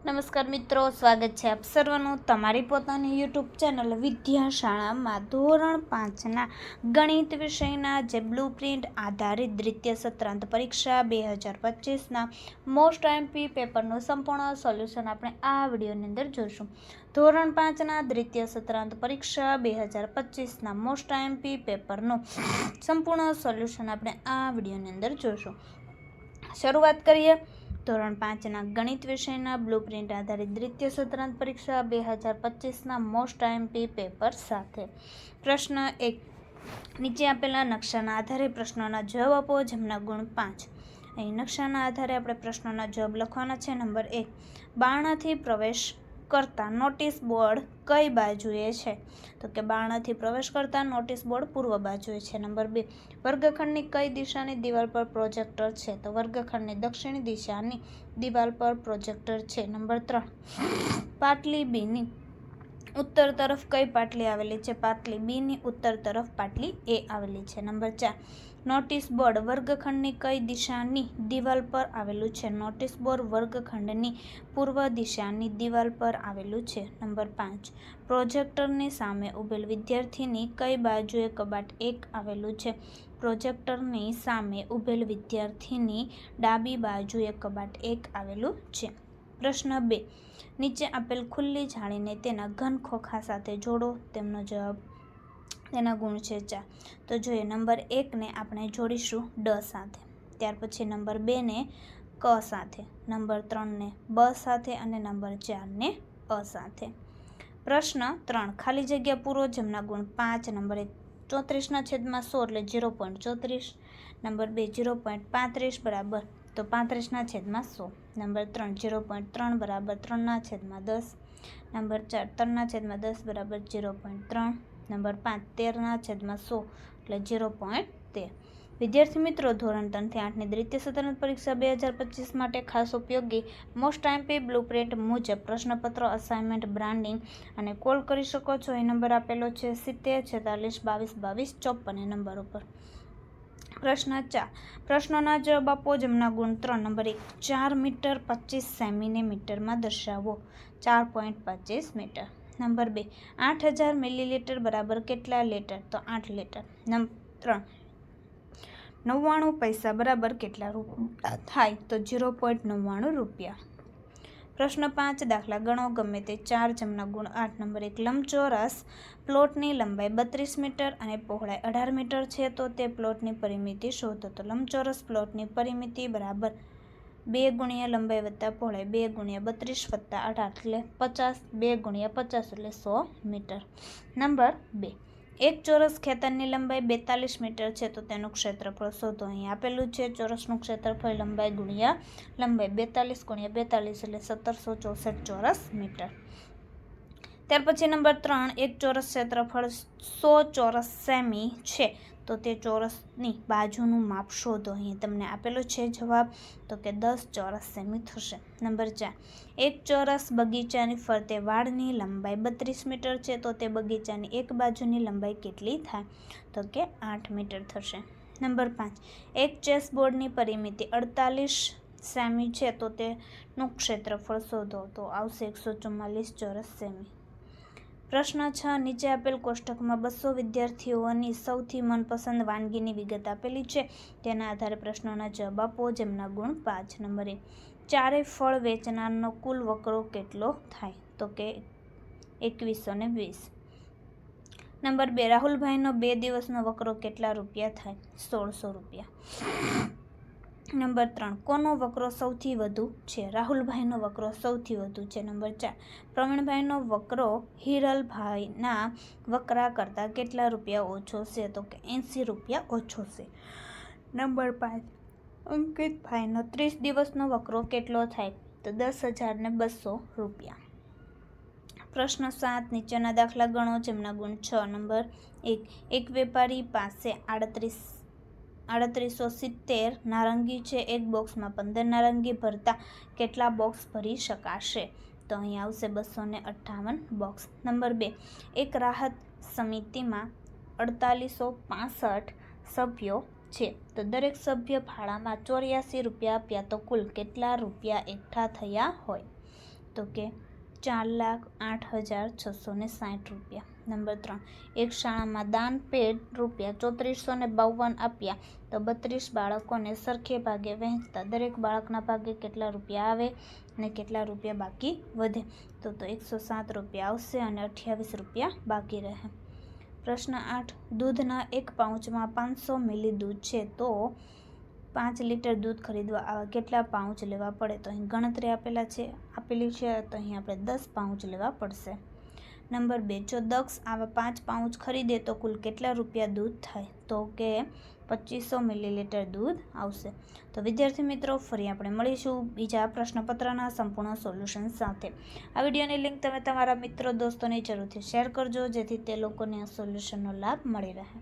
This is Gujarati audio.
નમસ્કાર મિત્રો, સ્વાગત છે આપ સર્વનું તમારી પોતાની યુટ્યુબ ચેનલ વિદ્યાશાળામાં ધોરણ પાંચના ગણિત વિષયના જે બ્લુ પ્રિન્ટ આધારિત દ્વિતીય સત્રાંત પરીક્ષા બે હજાર પચીસના મોસ્ટ એમપી પેપરનું સંપૂર્ણ સોલ્યુશન આપણે આ વિડીયોની અંદર જોઈશું. ધોરણ પાંચના દ્વિતીય સત્રાંત પરીક્ષા બે હજાર પચીસના મોસ્ટ એમપી પેપરનું સંપૂર્ણ સોલ્યુશન આપણે આ વિડીયોની અંદર જોઈશું. શરૂઆત કરીએ. ધોરણ પાંચના ગણિત વિષયના બ્લુપ્રિન્ટ આધારિત દ્વિતીય સત્રાંત પરીક્ષા બે હજાર પચીસના મોસ્ટ આઈએમપી પેપર સાથે. પ્રશ્ન એક. નીચે આપેલા નકશાના આધારે પ્રશ્નોના જવાબ આપો, જેમના ગુણ પાંચ. અહીં નકશાના આધારે આપણે પ્રશ્નોના જવાબ લખવાના છે. નંબર એક. બારણાથી પ્રવેશ કરતા નોટિસ બોર્ડ કઈ બાજુએ છે? તો કે બારણાથી પ્રવેશ કરતા નોટિસ બોર્ડ પૂર્વ બાજુએ છે. નંબર બે, વર્ગખંડની કઈ દિશાની દિવાલ પર પ્રોજેક્ટર છે? તો વર્ગખંડની દક્ષિણ દિશાની દિવાલ પર પ્રોજેક્ટર છે. નંબર ત્રણ પાટલી બીની ઉત્તર તરફ કઈ પાટલી આવેલી છે? પાટલી બીની ઉત્તર તરફ પાટલી એ આવેલી છે. નંબર ચાર. નોટિસ બોર્ડ વર્ગખંડની કઈ દિશાની દિવાલ પર આવેલું છે? નોટિસ બોર્ડ વર્ગખંડની પૂર્વ દિશાની દિવાલ પર આવેલું છે. નંબર પાંચ. પ્રોજેક્ટરની સામે ઉભેલ વિદ્યાર્થીની કઈ બાજુએ કબાટ એક આવેલું છે? પ્રોજેક્ટરની સામે ઉભેલ વિદ્યાર્થીની ડાબી બાજુએ કબાટ એક આવેલું છે. પ્રશ્ન બે. નીચે આપેલ ખુલ્લી જાળીને તેના ઘન ખોખા સાથે જોડો. તેમનો જવાબ, તેના ગુણ છે ચાર તો જોઈએ, નંબર એકને આપણે જોડીશું ડ સાથે. ત્યાર પછી નંબર બેને ક સાથે. નંબર ત્રણને બ સાથે અને નંબર ચારને અ સાથે. પ્રશ્ન ત્રણ. ખાલી જગ્યા પૂરો, જેમના ગુણ પાંચ, નંબર એક ચોત્રીસના છેદમાં સો એટલે ઝીરો પોઈન્ટ ચોત્રીસ, નંબર બે ઝીરો પોઈન્ટ પાંત્રીસ, બરાબર. તો પાંત્રીસના છેદમાં સો. નંબર ત્રણ, ઝીરો પોઈન્ટ ત્રણ બરાબર ત્રણના છેદમાં દસ. નંબર ચાર, ત્રણના છેદમાં દસ બરાબર ઝીરો પોઈન્ટ ત્રણ. નંબર પાંચ, તેરના છેદમાં સો, એટલે ઝીરો પોઈન્ટ તેર. વિદ્યાર્થી મિત્રો, ધોરણ ત્રણથી આઠની દ્વિતીય સત્રાંત પરીક્ષા બે હજાર પચીસ માટે ખાસ ઉપયોગી મોસ્ટ આઈમ્પી બ્લુ પ્રિન્ટ મુજબ પ્રશ્નપત્ર અસાઇનમેન્ટ બ્રાન્ડિંગ અને કોલ કરી શકો છો. એ નંબર આપેલો છે સિત્તેર, છેતાલીસ, બાવીસ બાવીસ ચોપન એ નંબર ઉપર. પ્રશ્ન ચાર. પ્રશ્નોના જવાબ આપો જેમના ગુણ ત્રણ નંબર એક ચાર મીટર પચીસ સેમીને મીટરમાં દર્શાવો. ચાર પોઈન્ટ પચીસ મીટર. નંબર બે, આઠ હજાર મિલીલીટર બરાબર કેટલા લીટર? તો આઠ લીટર. નંબર ત્રણ, નવ્વાણું પૈસા બરાબર કેટલા રૂપિયા થાય તો ઝીરો પોઈન્ટ નવ્વાણું રૂપિયા. પ્રશ્ન પાંચ, દાખલા ગણો. ગમે તે ચાર જમના ગુણ, આઠ નંબર એક લંબચોરસ. પ્લોટની લંબાઈ બત્રીસ મીટર અને પહોળાઈ અઢાર મીટર છે, તો તે પ્લોટની પરિમિતિ શોધો. તો લંબચોરસ પ્લોટની પરિમિતિ બરાબર બે ગુણ્યા લંબાઈ વત્તા પહોળાઈ, બે ગુણ્યા બત્રીસ વત્તા અઢાર એટલે પચાસ, બે ગુણ્યા પચાસ એટલે સો મીટર. નંબર બે. એક ચોરસ ખેતરની લંબાઈ બેતાલીસ મીટર છે, તો તેનું ક્ષેત્રફળ શોધો. અહીં આપેલું છે, ચોરસનું ક્ષેત્રફળ લંબાઈ ગુણ્યા લંબાઈ બેતાલીસ ગુણ્યા બેતાલીસ એટલે સત્તરસો ચોસઠ ચોરસ મીટર. ત્યાર પછી નંબર ત્રણ, એક ચોરસ ક્ષેત્રફળ સો ચોરસ સેમી છે તો તે ચોરસની બાજુનું માપ શોધો. અહીં તમને આપેલો છે જવાબ, તો કે દસ ચોરસ સેમી થશે. નંબર ચાર, એક ચોરસ બગીચાની ફરતે વાળની લંબાઈ બત્રીસ મીટર છે, તો તે બગીચાની એક બાજુની લંબાઈ કેટલી થાય? તો કે આઠ મીટર થશે. નંબર પાંચ, એક ચેસબોર્ડની પરિમિતિ અડતાલીસ સેમી છે, તો તેનું ક્ષેત્રફળ શોધો. તો આવશે એકસો ચુમ્માલીસ ચોરસ સેમી. પ્રશ્ન છ, નીચે આપેલ કોષ્ટકમાં બસો વિદ્યાર્થીઓની સૌથી મનપસંદ વાનગીની વિગત આપેલી છે. તેના આધારે પ્રશ્નોના જવાબ આપો, જેમના ગુણ પાંચ નંબરે. ચારે ફળ વેચનારનો કુલ વકરો કેટલો થાય? તો કે એકવીસો ને વીસ. નંબર બે, રાહુલભાઈનો બે દિવસનો વકરો કેટલા રૂપિયા થાય? સોળસો રૂપિયા. નંબર ત્રણ, કોનો વકરો સૌથી વધુ છે? રાહુલભાઈનો વકરો સૌથી વધુ છે, નંબર ચાર. પ્રવીણભાઈનો વકરો હિરલભાઈના વકરા કરતાં કેટલા રૂપિયા ઓછો છે? તો કે એંસી રૂપિયા ઓછો છે. નંબર પાંચ, અંકિતભાઈનો ત્રીસ દિવસનો વકરો કેટલો થાય? તો દસ હજાર ને બસો રૂપિયા. પ્રશ્ન સાત, નીચેના દાખલા ગણો જેમના ગુણ છ. નંબર એક એક વેપારી પાસે આડત્રીસ આડત્રીસો સિત્તેર નારંગી છે, એક બોક્સમાં પંદર નારંગી ભરતા કેટલા બોક્સ ભરી શકાશે? તો અહીં આવશે બસો ને અઠ્ઠાવન બોક્સ. નંબર બે, એક રાહત સમિતિમાં અડતાલીસો પાસઠ સભ્યો છે. તો દરેક સભ્ય ભાડામાં ચોર્યાસી રૂપિયા આપ્યા તો કુલ કેટલા રૂપિયા એકઠા થયા હોય? તો કે ચાર લાખ આઠ હજાર છસો ને સાઠ રૂપિયા. નંબર ત્રણ. એક શાળામાં દાન પેડ રૂપિયા ચોત્રીસો ને બાવન આપ્યા તો બત્રીસ બાળકોને સરખે ભાગે વહેંચતા દરેક બાળકના ભાગે કેટલા રૂપિયા આવે અને કેટલા રૂપિયા બાકી વધે? તો તો એકસો સાત રૂપિયા આવશે અને અઠ્યાવીસ રૂપિયા બાકી રહે. પ્રશ્ન આઠ. દૂધના એક પાઉચમાં પાંચસો મિલી દૂધ છે તો પાંચ લીટર દૂધ ખરીદવા આવા કેટલા પાઉચ લેવા પડે? તો અહીં ગણતરી આપેલા છે, આપેલી છે તો અહીં આપણે દસ પાઉચ લેવા પડશે. નંબર બે, જો દક્ષ આવા પાંચ પાઉચ ખરીદે તો કુલ કેટલા રૂપિયા દૂધ થાય? તો કે પચીસો મિલીલીટર દૂધ આવશે. તો વિદ્યાર્થી મિત્રો, ફરી આપણે મળીશું બીજા પ્રશ્નપત્રના સંપૂર્ણ સોલ્યુશન સાથે. આ વિડીયોની લિંક તમે તમારા મિત્રો, દોસ્તોને જરૂરથી શેર કરજો, જેથી તે લોકોને આ સોલ્યુશનનો લાભ મળી રહે.